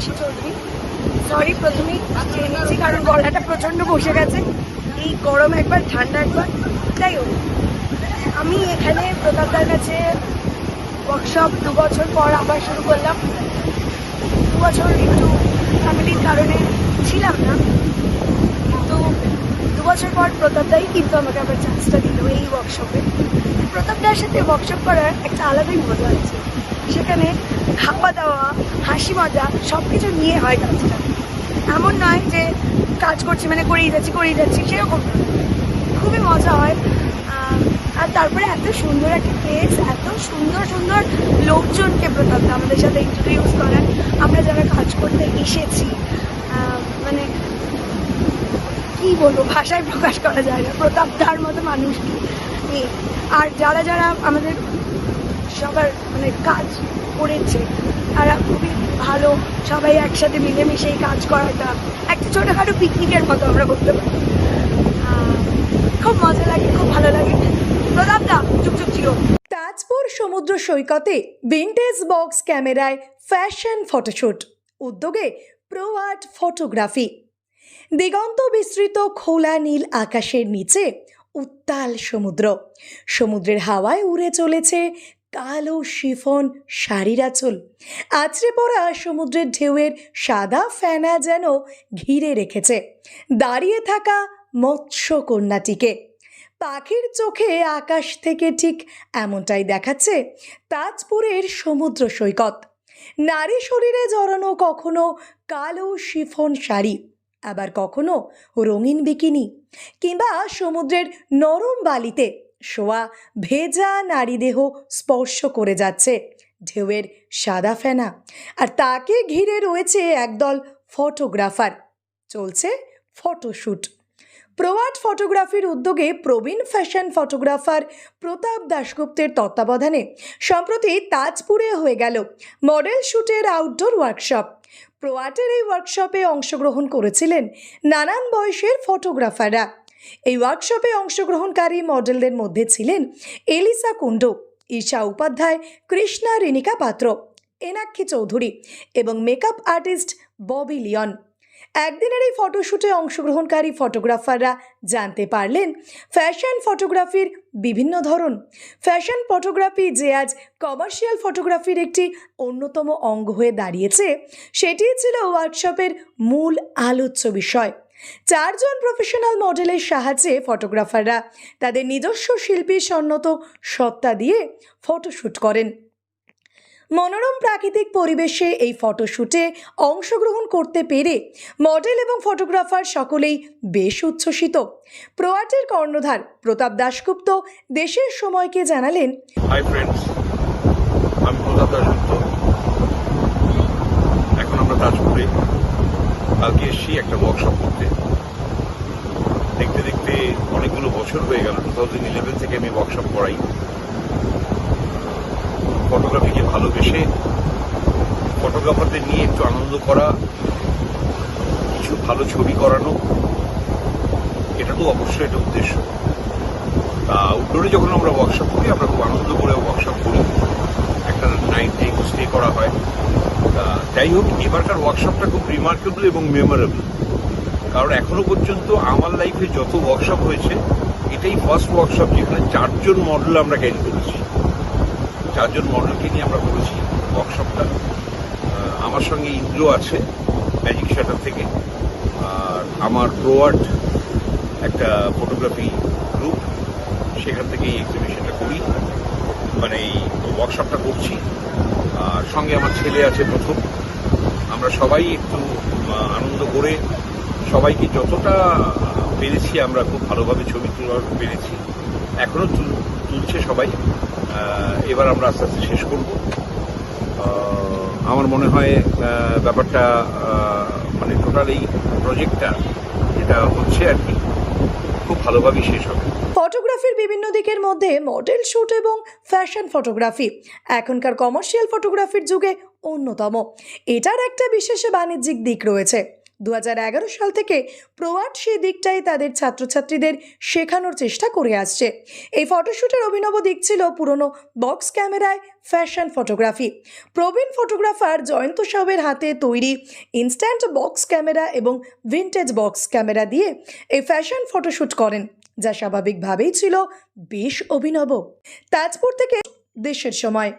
Meenakshi Chowdhury. Sorry প্রথমেই চেয়ে নিচ্ছি, কারণ গলাটা প্রচণ্ড বসে গেছে। এই গরম একবার, ঠান্ডা একবার, যাই হোক। আমি এখানে প্রতাপদার কাছে ওয়ার্কশপ দু বছর পর আবার শুরু করলাম। দু বছর একটু ফ্যামিলির কারণে ছিলাম না। কিন্তু দু বছর পর প্রতাপদাই কিন্তু আমাকে আবার চান্সটা দিল এই ওয়ার্কশপে প্রতাপদার সাথে ওয়ার্কশপ করার একটা আলাদাই মজা আছে। সেখানে খাওয়া দাওয়া হাসি মজা সব কিছু নিয়ে হয় কাজটা এমন নয় যে কাজ করছি মানে করেই যাচ্ছি করেই যাচ্ছি, সেরকম। খুবই মজা হয়। আর তারপরে এত সুন্দর একটা প্লেস এত সুন্দর সুন্দর লোকজনকে প্রতাপদা আমাদের সাথে ইন্ট্রোডিউস করান আমরা যারা কাজ করতে এসেছি মানে কি বলব, ভাষায় প্রকাশ করা যায় না। প্রতাপদার মতো মানুষ আর যারা যারা আমাদের সবার মানে কাজ করেছে। তারা খুবই ভালো, সবাই একসাথে মিলেমিশেই কাজ করাটা। একটা ছোটোখাটো পিকনিকের মতো আমরা করতে পারি। খুব মজা লাগে, খুব ভালো লাগে। প্রতাপদা চুপচুপ ছিল তাজপুর সমুদ্র সৈকতে ভিন্টেজ বক্স ক্যামেরায় ফ্যাশন ফটোশ্যুট উদ্যোগে প্রো আর্ট ফটোগ্রাফি দিগন্ত বিস্তৃত খোলা নীল আকাশের নিচে উত্তাল সমুদ্র। সমুদ্রের হাওয়ায় উড়ে চলেছে কালো শিফন শাড়ির আঁচল। আছড়ে পড়া সমুদ্রের ঢেউয়ের সাদা ফেনা যেন ঘিরে রেখেছে। দাঁড়িয়ে থাকা মৎস্য কন্যাটিকে। পাখির চোখে আকাশ থেকে ঠিক এমনটাই দেখাচ্ছে তাজপুরের সমুদ্র সৈকত। নারী শরীরে জড়ানো কখনো কালো শিফন শাড়ি, আবার কখনো রঙিন বিকিনি, কিংবা সমুদ্রের নরম বালিতে শোয়া ভেজা নারী দেহ স্পর্শ করে যাচ্ছে ঢেউয়ের সাদা ফেনা। আর তাকে ঘিরে রয়েছে একদল ফটোগ্রাফার। চলছে ফটোশ্যুট প্রোয়াট ফটোগ্রাফির উদ্যোগে প্রবীণ ফ্যাশন ফটোগ্রাফার প্রতাপ দাশগুপ্তের তত্ত্বাবধানে সম্প্রতি তাজপুরে হয়ে গেল মডেল শ্যুটের আউটডোর ওয়ার্কশপ। প্রোয়াটের এই ওয়ার্কশপে অংশগ্রহণ করেছিলেন নানান বয়সের ফটোগ্রাফাররা। এই ওয়ার্কশপে অংশগ্রহণকারী মডেলদের মধ্যে ছিলেন এলিসা কুণ্ডু, ঈশা উপাধ্যায়, কৃষ্ণা রেণিকা পাত্র, এনাক্ষী চৌধুরী এবং মেকআপ আর্টিস্ট ববি লিয়ন একদিনের এই ফটোশ্যুটে অংশগ্রহণকারী ফটোগ্রাফাররা জানতে পারলেন ফ্যাশন ফটোগ্রাফির বিভিন্ন ধরন। ফ্যাশন ফটোগ্রাফি যে আজ কমার্শিয়াল ফটোগ্রাফির একটি অন্যতম অঙ্গ হয়ে দাঁড়িয়েছে, সেটিই ছিল ওয়ার্কশপের মূল আলোচ্য বিষয়। চারজন প্রফেশনাল মডেলের সাহায্যে ফটোগ্রাফাররা তাদের নিজস্ব শিল্পী সন্নত সত্তা দিয়ে ফটোশ্যুট করেন। মনোরম প্রাকৃতিক পরিবেশে এই ফটোশ্যুটে অংশগ্রহণ করতে পেরে মডেল এবং ফটোগ্রাফার সকলেই বেশ উচ্ছ্বসিত। প্রয়াটের কর্ণধার প্রতাপ দাশগুপ্ত দেশের সময়কে জানালেন হাই ফ্রেন্ডস আমি প্রতাপ দাসগুপ্ত এখন আমরা কালকে এসেছি একটা ওয়ার্কশপ করতে। দেখতে দেখতে অনেকগুলো বছর হয়ে গেল টু থাউজেন্ড ইলেভেন থেকে আমি ওয়ার্কশপ করাই। ফটোগ্রাফিকে ভালোবেসে ফটোগ্রাফারদের নিয়ে একটু আনন্দ করা, কিছু ভালো ছবি করানো, এটা তো অবশ্যই একটা উদ্দেশ্য। তা আউটডোরে যখন আমরা ওয়ার্কশপ করি, আমরা খুব আনন্দ করে ওয়ার্কশপ করি। একটা নাইট ডে স্টে করা হয়। যাই হোক, এবারকার ওয়ার্কশপটা খুব রিমার্কেবল এবং মেমোরেবল কারণ এখনও পর্যন্ত আমার লাইফে যত ওয়ার্কশপ হয়েছে, এটাই ফার্স্ট ওয়ার্কশপ যেখানে চারজন মডেল আমরা ক্যারি করেছি। চারজন মডেলকে নিয়ে আমরা করেছি ওয়ার্কশপটা আমার সঙ্গে ইন্দ্র আছে ম্যাজিক শাটার থেকে। আর আমার প্রোয়ার্ড একটা ফটোগ্রাফি গ্রুপ সেখান থেকে এই এক্সিবিশনটা করি। মানে এই ওয়ার্কশপটা করছি। আর সঙ্গে আমার ছেলে আছে প্রথম। আমরা সবাই একটু আনন্দ করে সবাইকে যতটা পেরেছি আমরা খুব ভালোভাবে ছবি তোলার পেরেছি। এখনও তুলছে সবাই। এবার আমরা আস্তে আস্তে শেষ করব। আমার মনে হয় ব্যাপারটা মানে টোটাল এই প্রজেক্টটা যেটা হচ্ছে আর কি। খুব ভালোভাবেই শেষ হবে। ফটোগ্রাফির বিভিন্ন দিকের মধ্যে মডেল শ্যুট এবং ফ্যাশন ফটোগ্রাফি। এখনকার কমার্শিয়াল ফটোগ্রাফির যুগে অন্যতম। এটার একটা বিশেষ বাণিজ্যিক দিক রয়েছে। দু হাজার এগারো সাল থেকে প্রোয়ার্ট সেই দিকটাই তাদের ছাত্রছাত্রীদের শেখানোর চেষ্টা করে আসছে। এই ফটোশ্যুটের অভিনব দিক ছিল পুরনো বক্স ক্যামেরায় ফ্যাশন ফটোগ্রাফি। প্রবীণ ফটোগ্রাফার জয়ন্ত সাহের হাতে তৈরি ইনস্ট্যান্ট বক্স ক্যামেরা এবং ভিন্টেজ বক্স ক্যামেরা দিয়ে এই ফ্যাশন ফটোশ্যুট করেন, যা স্বাভাবিকভাবেই ছিল বেশ অভিনব। তাজপুর থেকে দেশের সময়।